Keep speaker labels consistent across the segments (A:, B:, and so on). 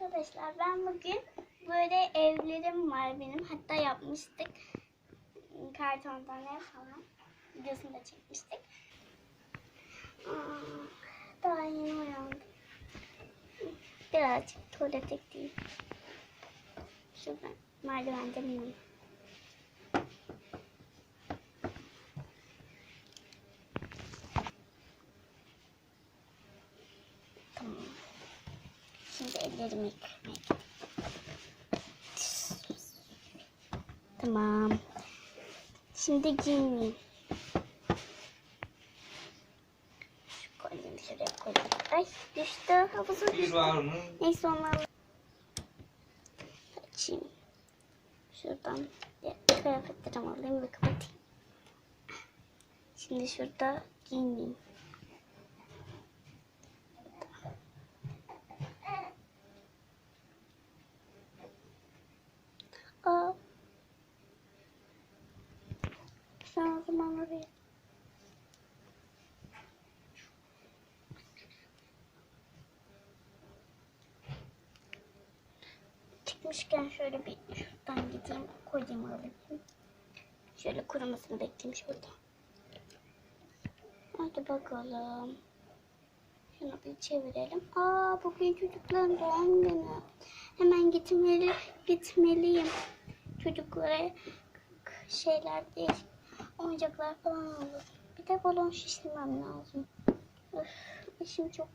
A: Arkadaşlar ben bugün böyle evlerim var benim. Hatta yapmıştık. Kartondan ev falan. Videosunu da çekmiştik. Daha yeni uyandım. Birazcık tuvalete gideyim. Şuradan merdivenden ineyim. Tamam. Şimdi ellerimi yıkamaya. Tamam. Şimdi giyineyim. Şu kolyemi şuraya koyayım. Ay düştü. Havuza
B: Bir
A: düştü. Neyse onu alayım. Açayım. Şuradan ya, kıyafetlerimi alayım ve kapatayım. Şimdi şurada giyineyim. Aa. Sen o zaman oraya. Çıkmışken şöyle bir şuradan gideyim. Kolyemi alayım. Şöyle kurumasını bekleyeyim şurada. Hadi bakalım. Şunu bir çevirelim. Aa bugün çocukların doğum günü. Hemen gitmeli, gitmeliyim. Çocuklara şeyler değil. Oyuncaklar falan alır. Bir de balon şişirmem lazım. Öf, işim çok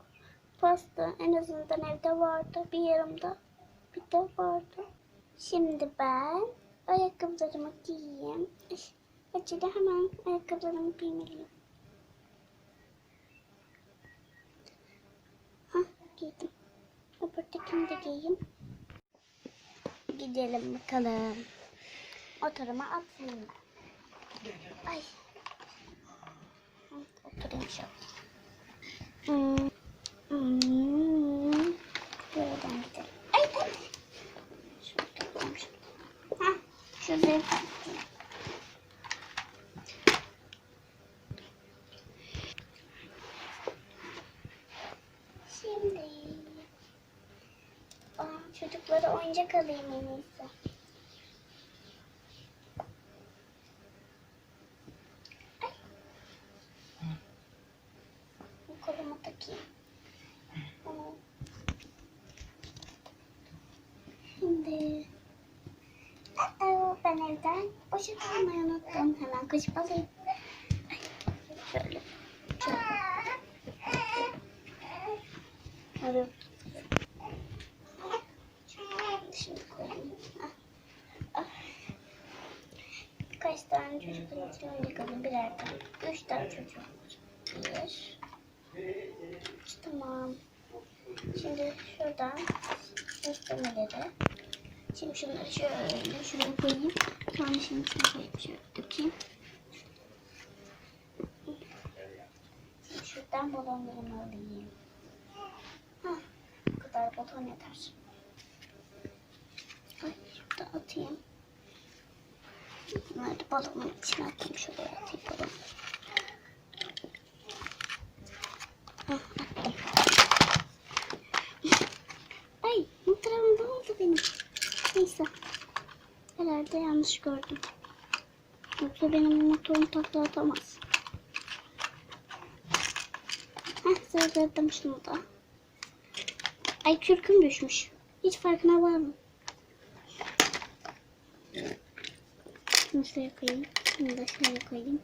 A: bastı. En azından evde vardı. Bir yarımda bir de vardı. Şimdi ben ayakkabılarımı giyeyim. Acele hemen ayakkabılarımı giymeliyim. Hah giydim. Öbürtekini de giyeyim. Gidelim bakalım. Oturuma atlayayım. Ay. Oturayım şöyle. Hmm. Hmm. Buradan gidelim. Ay ay. Şurada şunu. Hah. Koyayım. Şimdi Aa, çocuklara oyuncak alayım en iyisi. Ay. Bu koluma takayım. Tamam. Şimdi Aa, ben evden poşet almayı kaçıp alayım. Ay, Şöyle. Şöyle. Şimdi koyayım. Ah. Ah. Kaç tane çocukların için oyuncak alayım? Birer tane. Üç tane çocuk var. Bir. Tamam. Şimdi şuradan göstermeleri. Şimdi şunları şöyle şuraya koyayım. Sonra şimdi içine. Şöyle dökeyim. Şuradan balonlarımı alayım. Hah, bu kadar balon yeter. Ay şurada atayım. Bunları da balonun içine atayım. Şuraya atayım balonu. Ay muhtemelen ne oldu benim? Neyse. Herhalde yanlış gördüm. Yoksa benim motorum takla atamaz. Sığdırdım şunu da. Ay kürküm düşmüş. Hiç farkına var mı? Şunu şuraya koyayım. Şunu da şuraya koyayım.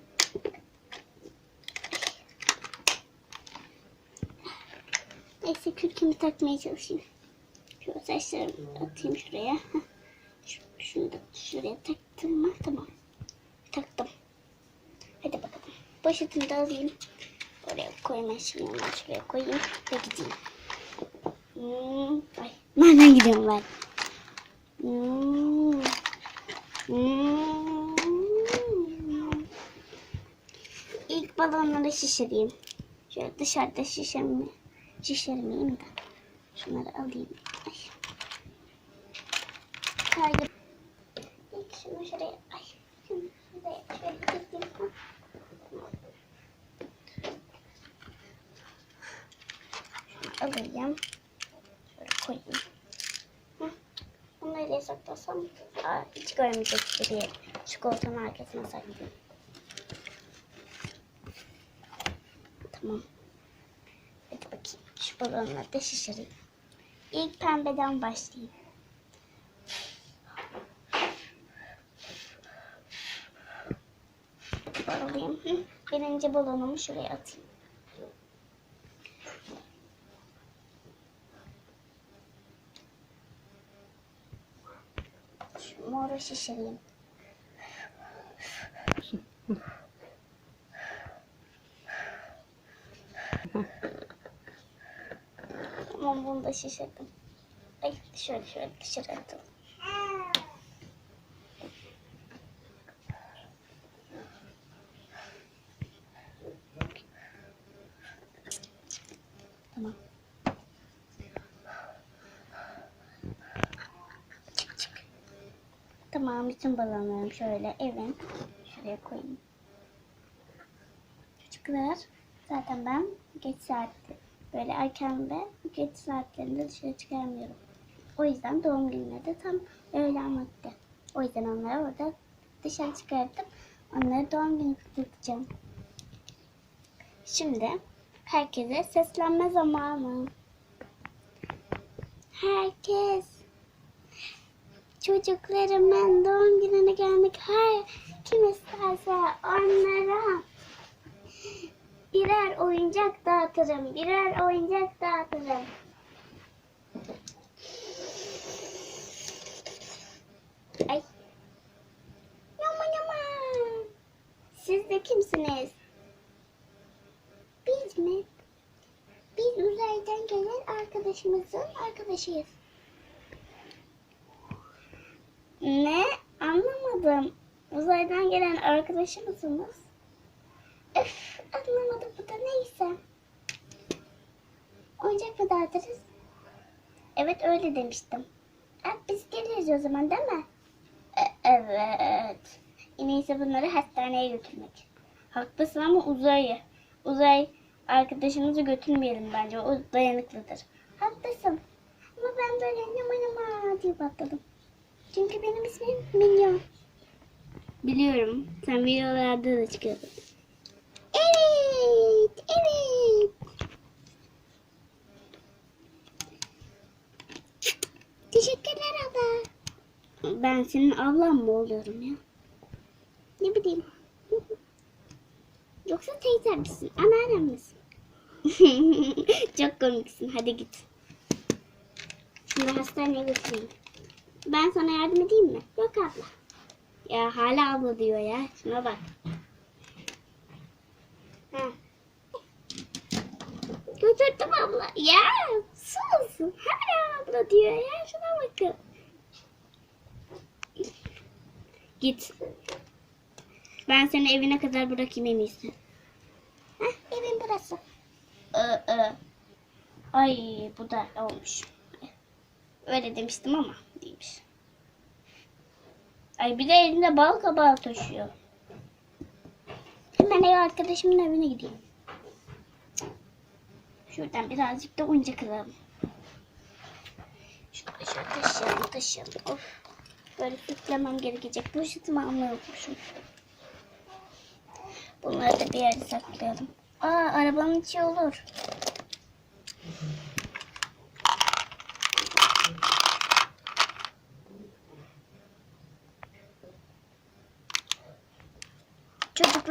A: Neyse kürkümü takmaya çalışayım. Şu saçlarımı atayım şuraya. Şunu da şuraya taktım mı? Tamam. Taktım. Hadi bakalım. Poşetimi de alayım. Oraya koymaya şimdi onları şuraya koyayım ve gideyim. Hmm. Ay, nereden gidiyorum ben? Hmm. Hmm. İlk balonları şişireyim. Şöyle dışarıda şişirme, şişirmeyeyim de. Şunları alayım. Ay. Şunu şuraya. Şöyle dikeyim. Şunu alayım. Şöyle koyayım. saklasam Aa, hiç görmeyecek değil. Çikolatanın arkasına saklayayım. Tamam. Hadi bakayım. Şu balonları da şişireyim. İlk pembeden başlayayım. Alayım. Birinci balonumu şuraya atayım. Moru şişireyim. Tamam bunu da şişirdim. Ay şöyle şöyle dışarı bütün balonlarım şöyle evin şuraya koyayım. Çocuklar zaten ben geç saatte böyle erken ve geç saatlerinde dışarı çıkarmıyorum. O yüzden doğum günleri de tam öğlen vakti. O yüzden onları orada dışarı çıkartıp onlara doğum günü kutlayacağım. Şimdi herkese seslenme zamanı. Herkes çocuklarımın doğum gününe gelmek her kim isterse onlara birer oyuncak dağıtırım. Birer oyuncak dağıtırım. Ay. Yama yama. Siz de kimsiniz? Biz mi? Biz uzaydan gelen arkadaşımızın arkadaşıyız. Ne? Anlamadım. Uzaydan gelen arkadaşı mısınız? Öf, anlamadım bu da neyse. Oyuncak mı dağıtırız? Evet öyle demiştim. Ha, biz geliriz o zaman değil mi? E- evet. En iyisi bunları hastaneye götürmek. Haklısın ama uzayı. Uzay arkadaşımızı götürmeyelim bence. O dayanıklıdır. Haklısın. Ama ben böyle yama yama diye patladım. Çünkü benim ismim Minyon. Biliyorum. Sen videolarda da çıkıyordun. Evet. Evet. Teşekkürler abla. Ben senin ablan mı oluyorum ya? Ne bileyim. Yoksa teyzem misin? Anneannem misin? Çok komiksin. Hadi git. Şimdi hastaneye götüreyim. Ben sana yardım edeyim mi? Yok abla. Ya hala abla diyor ya. Şuna bak. Ha. Götürdüm abla. Ya sus. Hala abla diyor ya. Şuna bakın. Git. Ben seni evine kadar bırakayım en iyisi. Heh, evin burası. Ee, e. Ay bu da olmuş. Öyle demiştim ama değilmiş. Ay bir de elinde bal kabağı taşıyor. Hemen ev arkadaşımın evine gideyim. Şuradan birazcık da oyuncak alalım. Şöyle şöyle taşıyalım taşıyalım. Of. Böyle süslemem gerekecek. Poşetimi almayı unutmuşum. Bunları da bir yere saklayalım. Aa arabanın içi olur.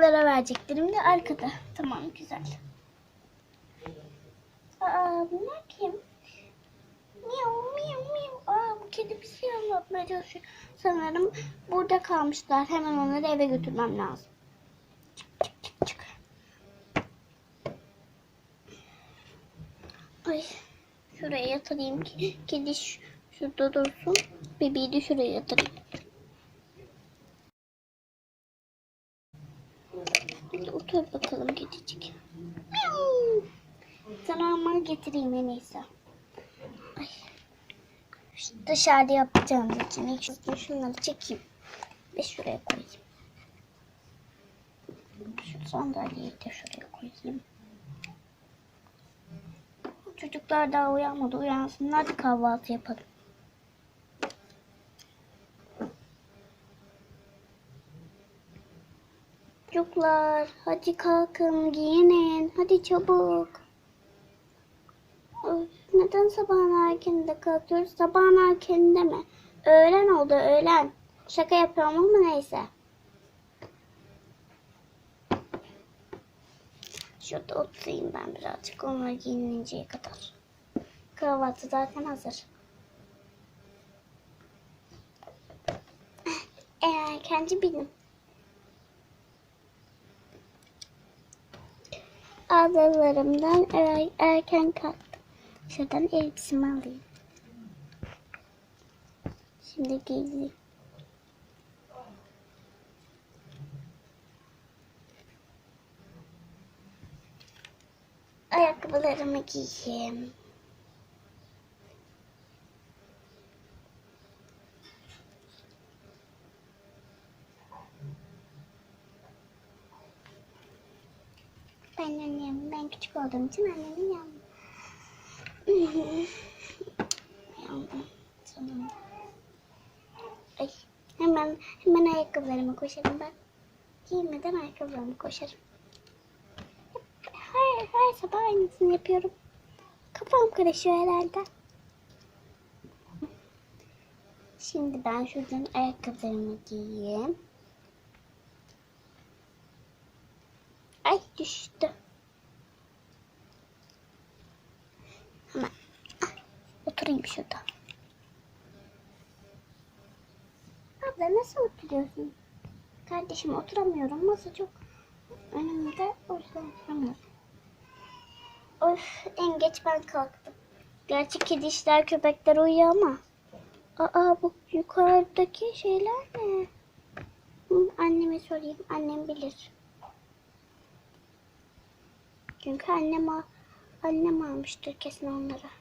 A: Çocuklara vereceklerim de arkada. Tamam güzel. Aa bunlar kim? Miyav miyav miyav. Aa bu kedi bir şey anlatmaya çalışıyor. Sanırım burada kalmışlar. Hemen onları eve götürmem lazım. Çık çık çık. Ay şuraya yatırayım ki kedi şurada dursun. Bebeği de şuraya yatırayım. Hadi otur bakalım kedicik. Sana ama getireyim en iyisi. Ay. Dışarıda yapacağım için ilk şu- şunları çekeyim. Ve şuraya koyayım. Şu sandalyeyi de şuraya koyayım. Çocuklar daha uyanmadı. Uyansınlar da kahvaltı yapalım. Çocuklar hadi kalkın giyinin. Hadi çabuk. Neden sabahın erkeninde kalkıyoruz? Sabahın erkeninde mi? Öğlen oldu öğlen. Şaka yapıyorum ama neyse. Şurada oturayım ben birazcık onlar giyininceye kadar. Kahvaltı zaten hazır. En erkenci benim. Adalarımdan er, erken kalktım. Şuradan elbisemi alayım. Şimdi giyeyim. Ayakkabılarımı giyeyim. Ben annem, ben küçük olduğum için annemin yandım. yandım. Sonunda. Ay, hemen, hemen ayakkabılarıma koşarım ben. Giymeden ayakkabılarıma koşarım. Her, her sabah aynısını yapıyorum. Kafam karışıyor herhalde. Şimdi ben şuradan ayakkabılarımı giyeyim. Ay düştü. Hemen ah, oturayım şurada. Abla nasıl oturuyorsun? Kardeşim oturamıyorum. Masa çok önümde. O yüzden oturamıyorum. Of en geç ben kalktım. Gerçi kedişler köpekler uyuyor ama. Aa bu yukarıdaki şeyler ne? Anneme sorayım. Annem bilir. Çünkü annem, annem almıştır kesin onları.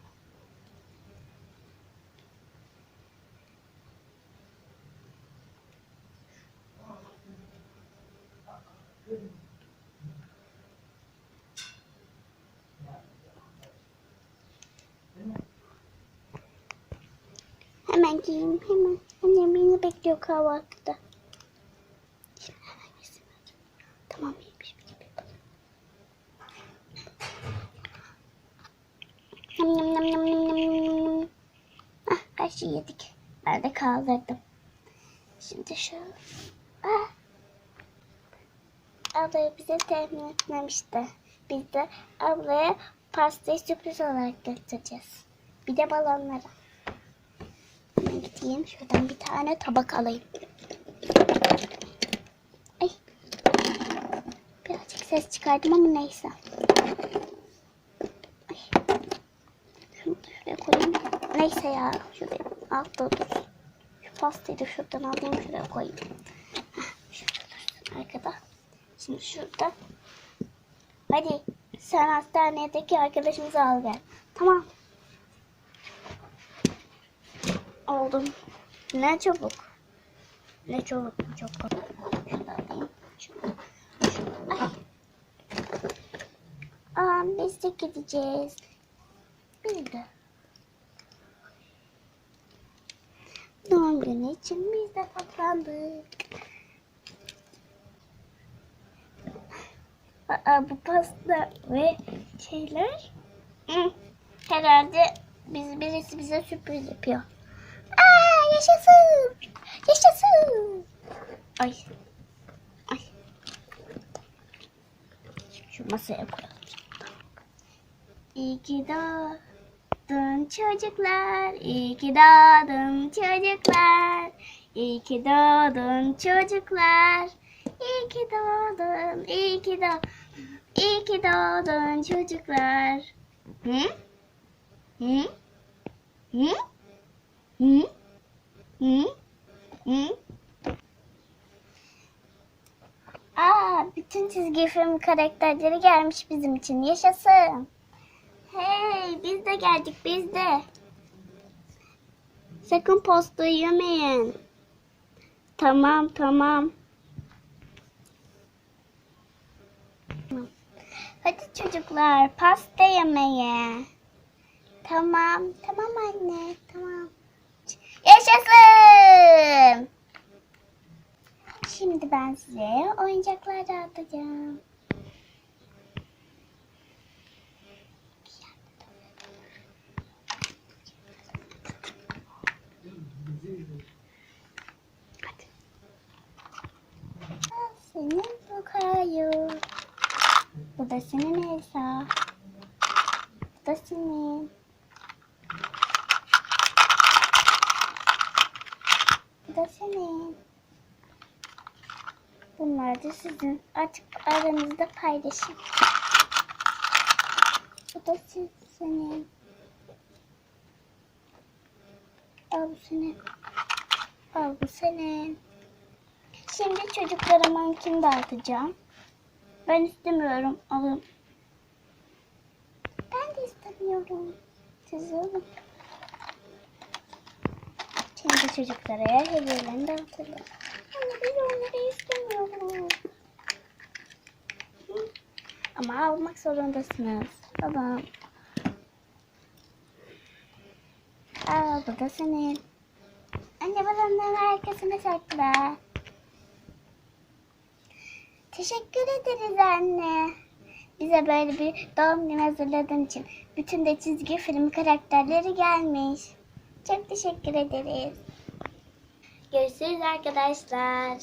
A: Hemen giyeyim hemen. Annem beni bekliyor kahvaltıda. Şimdi hemen gitsin. Tamam iyiymiş. Nam nam nam nam nam nam nam. Ah şeyi yedik. Ben de kaldırdım. Şimdi şu. Ah. Abla bize temin etmemişti. Biz de ablaya pastayı sürpriz olarak götüreceğiz. Bir de balonları. Gideyim. Şuradan bir tane tabak alayım. Ay. Birazcık ses çıkardım ama neyse. Ay. Şunu şuraya koyayım. Neyse ya. Şuraya altta dursun. Şu pastayı da şuradan alayım şuraya koyayım. Arkada. Şimdi şurada. Hadi sen hastanedeki arkadaşımızı al gel. Tamam. Oldum. Ne çabuk. Ne çabuk. Çok kolay. Şunu biz de gideceğiz. Biz de. Doğum günü için biz de toplandık. Aa, bu pasta ve şeyler. Herhalde biz, birisi bize sürpriz yapıyor. Yaşasın. Yaşasın. Ay. Ay. Şu masaya koyalım. İyi ki doğdun çocuklar. İyi ki doğdun çocuklar. İyi ki doğdun çocuklar. İyi ki doğdun. İyi ki doğdun. İyi ki doğdun çocuklar. Hı? Hı? Hı? Hı? Hı? Hı? Aa, bütün çizgi film karakterleri gelmiş bizim için. Yaşasın. Hey, biz de geldik, biz de. Sakın postayı yemeyin. Tamam, tamam. Hadi çocuklar, pasta yemeye. Tamam, tamam anne, tamam. Yaşasın. Şimdi ben size oyuncaklar dağıtacağım. Senin bu kayu. Bu da senin Elsa. Bu da senin. Bu da senin. Da sizin. Artık aranızda paylaşın. Bu da siz, senin. Al bu senin. Al bu senin. Şimdi çocuklara mankin dağıtacağım. Ben istemiyorum. Alın. Ben de istemiyorum. Siz alın. Şimdi çocuklara hediyelerini dağıtalım. İstemiyoruz. Hı? Ama almak zorundasınız. Tamam. Aa bu da senin. Anne balonların herkesine sakla. Teşekkür ederiz anne. Bize böyle bir doğum günü hazırladığın için. Bütün de çizgi film karakterleri gelmiş. Çok teşekkür ederiz. Görüşürüz arkadaşlar.